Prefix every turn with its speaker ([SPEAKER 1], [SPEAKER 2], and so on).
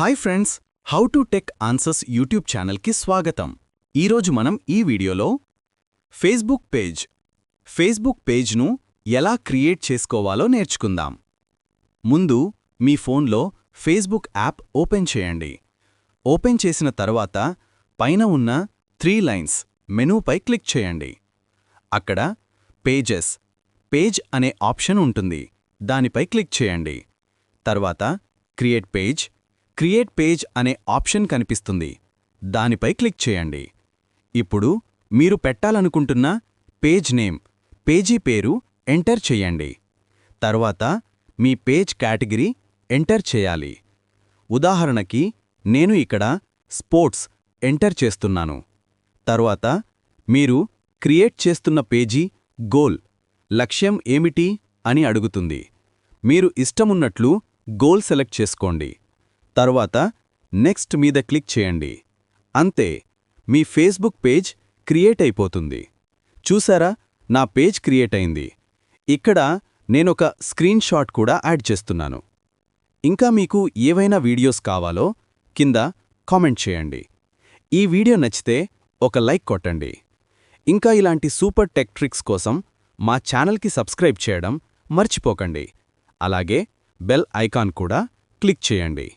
[SPEAKER 1] Hi friends how to tech answers YouTube ఛానల్కి స్వాగతం. ఈరోజు మనం ఈ వీడియోలో ఫేస్బుక్ పేజ్ ఫేస్బుక్ పేజ్ను ఎలా క్రియేట్ చేసుకోవాలో నేర్చుకుందాం. ముందు మీ ఫోన్లో ఫేస్బుక్ యాప్ ఓపెన్ చేయండి. ఓపెన్ చేసిన తర్వాత పైన ఉన్న త్రీ లైన్స్ మెనూపై క్లిక్ చేయండి. అక్కడ పేజెస్ పేజ్ అనే ఆప్షన్ ఉంటుంది. దానిపై క్లిక్ చేయండి. తర్వాత క్రియేట్ పేజ్ క్రియేట్ పేజ్ అనే ఆప్షన్ కనిపిస్తుంది. దానిపై క్లిక్ చేయండి. ఇప్పుడు మీరు పెట్టాలనుకుంటున్న పేజ్ నేమ్ పేజీ పేరు ఎంటర్ చేయండి. తర్వాత మీ పేజ్ కేటగిరీ ఎంటర్ చేయాలి. ఉదాహరణకి నేను ఇక్కడ స్పోర్ట్స్ ఎంటర్ చేస్తున్నాను. తర్వాత మీరు క్రియేట్ చేస్తున్న పేజీ గోల్ లక్ష్యం ఏమిటి అని అడుగుతుంది. మీరు ఇష్టమున్నట్లు గోల్ సెలెక్ట్ చేసుకోండి. తర్వాత నెక్స్ట్ మీద క్లిక్ చేయండి. అంతే మీ ఫేస్బుక్ పేజ్ క్రియేట్ అయిపోతుంది. చూసారా? నా పేజ్ క్రియేట్ అయింది. ఇక్కడ నేనొక స్క్రీన్ షాట్ కూడా యాడ్ చేస్తున్నాను. ఇంకా మీకు ఏవైనా వీడియోస్ కావాలో కింద కామెంట్ చేయండి. ఈ వీడియో నచ్చితే ఒక లైక్ కొట్టండి. ఇంకా ఇలాంటి సూపర్ టెక్ ట్రిక్స్ కోసం మా ఛానల్కి సబ్స్క్రైబ్ చేయడం మర్చిపోకండి. అలాగే బెల్ ఐకాన్ కూడా క్లిక్ చేయండి.